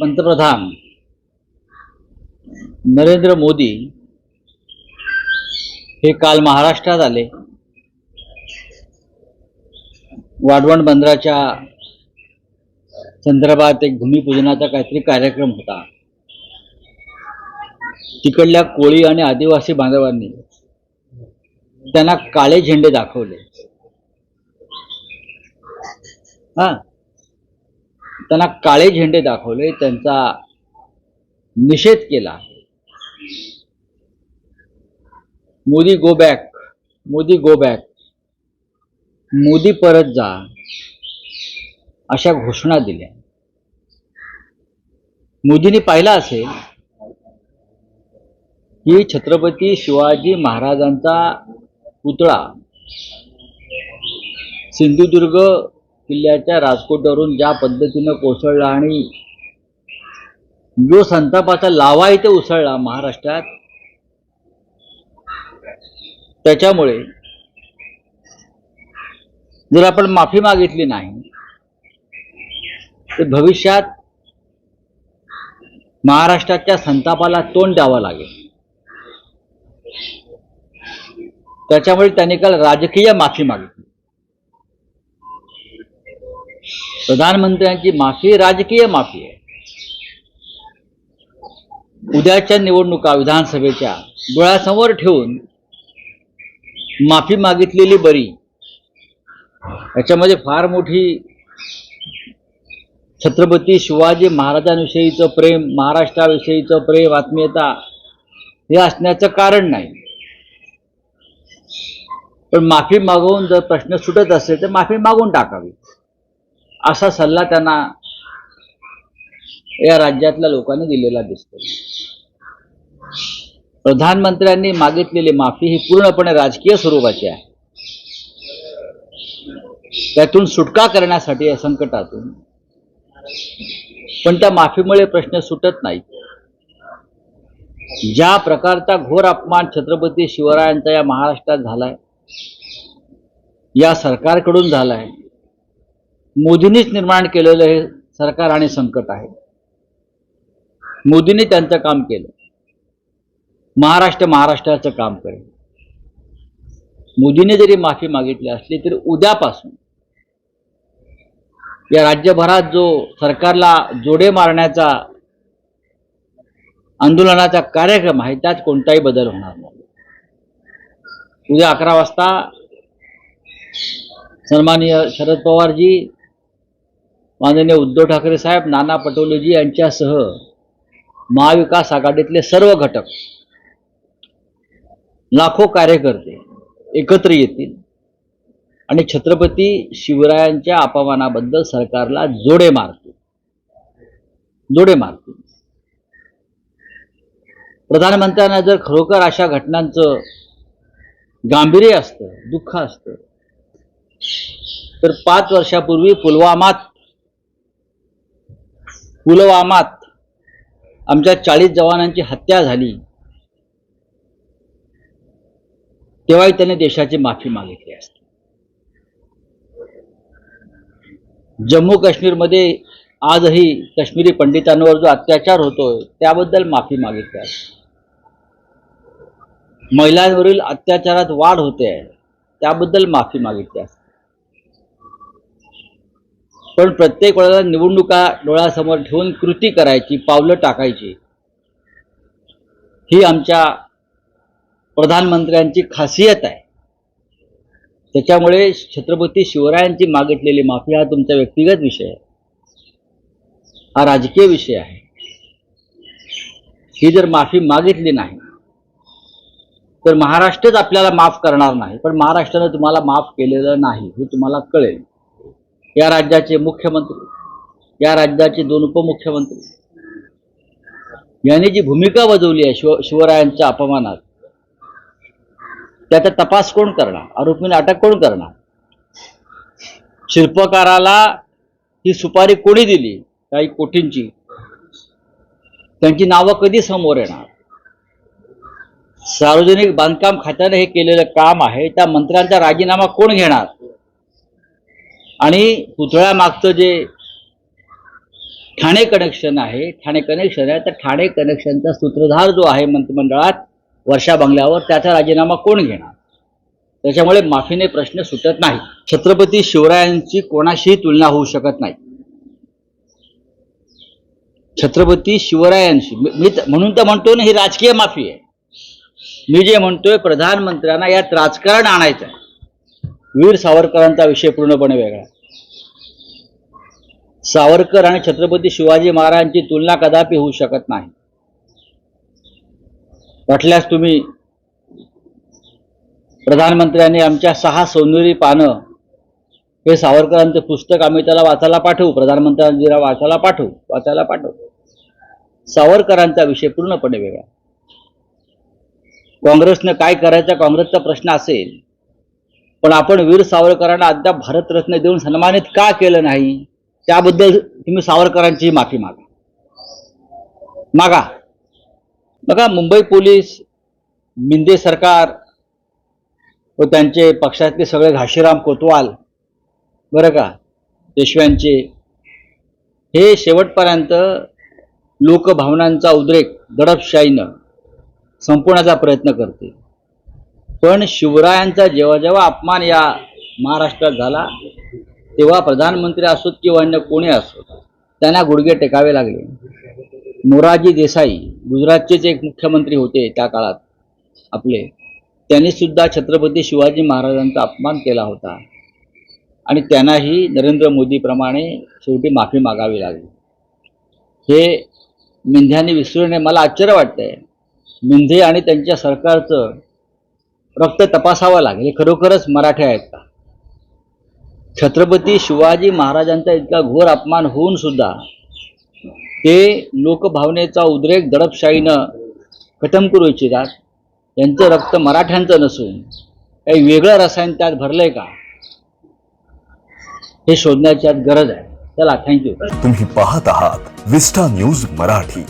पंतप्रधान नरेंद्र मोदी हे काल महाराष्ट्रात आले. वाढवण बंदराच्या संदर्भात एक भूमिपूजनाचा काहीतरी कार्यक्रम होता. तिकडल्या कोळी आणि आदिवासी बांधवांनी त्यांना काळे झेंडे दाखवले. हा? त्यांना काळे झेंडे दाखवले त्यांचा निषेध केला. Modi go back Modi go back Modi परत जा अशा घोषणा दिल्या. मोदींनी पाहिला असेल की छत्रपती शिवाजी महाराजांचा पुतळा सिंधुदुर्ग किल्ल्याच्या राजकोटवरून ज्या पद्धतीनं कोसळला आणि जो संतापाचा लावा इथे उसळला महाराष्ट्रात त्याच्यामुळे जर आपण माफी मागितली नाही तर भविष्यात महाराष्ट्राच्या संतापाला तोंड द्यावं लागेल. त्याच्यामुळे त्यांनी काल राजकीय माफी मागितली. प्रधानमंत्र्यांची माफी राजकीय माफी आहे. उद्याच्या निवडणुका विधानसभेच्या डोळ्यासमोर ठेवून माफी मागितलेली बरी याच्यामध्ये फार मोठी छत्रपती शिवाजी महाराजांविषयीचं प्रेम महाराष्ट्राविषयीचं प्रेम आत्मीयता हे असण्याचं कारण नाही. पण माफी मागवून जर प्रश्न सुटत असेल तर माफी मागून टाकावी. असा सल्ला त्यांना या राज्यातल्या लोकांनी दिलेला दिसतो प्रधानमंत्र्यांनी मागितलेली माफी ही पूर्णपणे राजकीय स्वरूपाची आहे. त्यातून सुटका करण्यासाठी या संकटातून. पण त्या माफीमुळे प्रश्न सुटत नाही ज्या प्रकारचा घोर अपमान छत्रपती शिवरायांचा या महाराष्ट्रात झालाय या सरकारकडून झालाय मोदींनीच निर्माण केलेलं हे सरकार आणि संकट आहे. मोदींनी त्यांचं काम केलं. महाराष्ट्र महाराष्ट्राचं काम करेल. मोदीने जरी माफी मागितली असली तरी उद्यापासून या राज्यभरात जो सरकारला जोडे मारण्याचा आंदोलनाचा कार्यक्रम आहे त्यात कोणताही बदल होणार नाही. उद्या अकरा वाजता सन्माननीय शरद पवारजी माननीय उद्धव ठाकरे साहेब नाना पटोलेजी यांच्यासह महाविकास आघाडीतले सर्व घटक लाखो कार्यकर्ते एकत्र येतील आणि छत्रपती शिवरायांच्या अपमानाबद्दल सरकारला जोडे मारतील. जोडे मारतील. प्रधानमंत्र्यांना जर खरोखर अशा घटनांचं गांभीर्य असतं दुःख असतं तर पाच वर्षापूर्वी पुलवामात पुलवामात आमच्या चाळीस जवानांची हत्या झाली. तेव्हाही त्याने देशाची माफी मागितली असते. जम्मू काश्मीरमध्ये आजही काश्मीरी पंडितांवर जो अत्याचार होतोय त्याबद्दल माफी मागितली असते. महिलांवरील अत्याचारात वाढ होते आहे त्याबद्दल माफी मागितली असते. पण प्रत्येक वेळेला निवडणुका डोळ्यासमोर ठेवून कृती करायची पावलं टाकायची. ही आमच्या प्रधानमंत्र्यांची खासियत आहे. त्याच्यामुळे छत्रपती शिवरायांची मागितलेली माफी हा तुमचा व्यक्तिगत विषय आहे. हा राजकीय विषय आहे. ही जर माफी मागितली नाही तर महाराष्ट्रच आपल्याला माफ करणार नाही. पण महाराष्ट्रानं तुम्हाला माफ केलेलं नाही हे तुम्हाला कळेल. या राज्याचे मुख्यमंत्री या राज्याचे दोन उपमुख्यमंत्री. यांनी जी भूमिका बजावली आहे शिव शिवरायांच्या अपमानात त्याचा तपास कोण करणार? आरोपींना अटक कोण करणार? शिल्पकाराला ही सुपारी कोणी दिली? काही कोटींची. त्यांची नावं कधी समोर येणार? सार्वजनिक बांधकाम खात्याने हे केलेलं काम आहे त्या मंत्र्यांचा राजीनामा कोण घेणार? आणि पुतळ्यामागचं जे ठाणे कनेक्शन आहे ठाणे कनेक्शन आहे तर ठाणे कनेक्शनचा सूत्रधार जो आहे मंत्रिमंडळात वर्षा बंगल्यावर त्याचा राजीनामा कोण घेणार? त्याच्यामुळे माफीने प्रश्न सुटत नाही. छत्रपती शिवरायांची कोणाशीही तुलना होऊ शकत नाही. छत्रपती शिवरायांशी मी मी तर- म्हणून तर म्हणतो ना ही राजकीय माफी आहे. मी जे म्हणतोय प्रधानमंत्र्यांना यात राजकारण आणायचं आहे वीर सावरकरांचा विषय पूर्णपणे वेगळा. सावरकर आणि छत्रपती शिवाजी महाराजांची तुलना कदापि होऊ शकत नाही. वाटल्यास तुम्ही प्रधानमंत्र्यांनी आमच्या सहा सोनेरी पानं हे सावरकरांचं पुस्तक आम्ही त्याला वाचायला पाठवू. प्रधानमंत्र्यांना वाचायला पाठवू. वाचायला पाठवू. सावरकरांचा विषय पूर्णपणे वेगळा. काँग्रेसनं काय करायचा काँग्रेसचा प्रश्न असेल पण आपण वीर सावरकरांना अद्याप भारतरत्न देऊन सन्मानित का केलं नाही त्याबद्दल तुम्ही सावरकरांची माफी मागा. मागा. बघा मुंबई पोलीस मिंदे सरकार व त्यांचे पक्षातले सगळे घाशीराम कोतवाल बरं का पेशव्यांचे हे शेवटपर्यंत लोकभावनांचा उद्रेक दडपशाहीनं संपवण्याचा प्रयत्न करते पण शिवरायांचा जेव्हा जेव्हा अपमान या महाराष्ट्रात झाला तेव्हा प्रधानमंत्री असोत किंवा अन्य कोणी असोत त्यांना गुडघे टेकावे लागले. मोरारजी देसाई गुजरातचेच एक मुख्यमंत्री होते त्या काळात. आपले त्यांनी सुद्धा छत्रपती शिवाजी महाराजांचा अपमान केला होता. आणि त्यांनाही नरेंद्र मोदीप्रमाणे शेवटी माफी मागावी लागली. हे मिंध्याने विसरू नये मला आश्चर्य वाटतंय. मिंधे आणि त्यांच्या सरकारचं रक्त तपासावं लागेल. खरोखरच मराठे आहेत का? छत्रपती शिवाजी महाराजांचा इतका घोर अपमान होऊन सुद्धा ते लोकभावनेचा उद्रेक दडपशाहीनं खतम करू इच्छितात. यांचं रक्त मराठ्यांचं नसून काही वेगळं रसायन त्यात भरलंय का? हे शोधण्याची आज गरज आहे. चला थँक्यू तुम्ही पाहत आहात विस्टा न्यूज मराठी.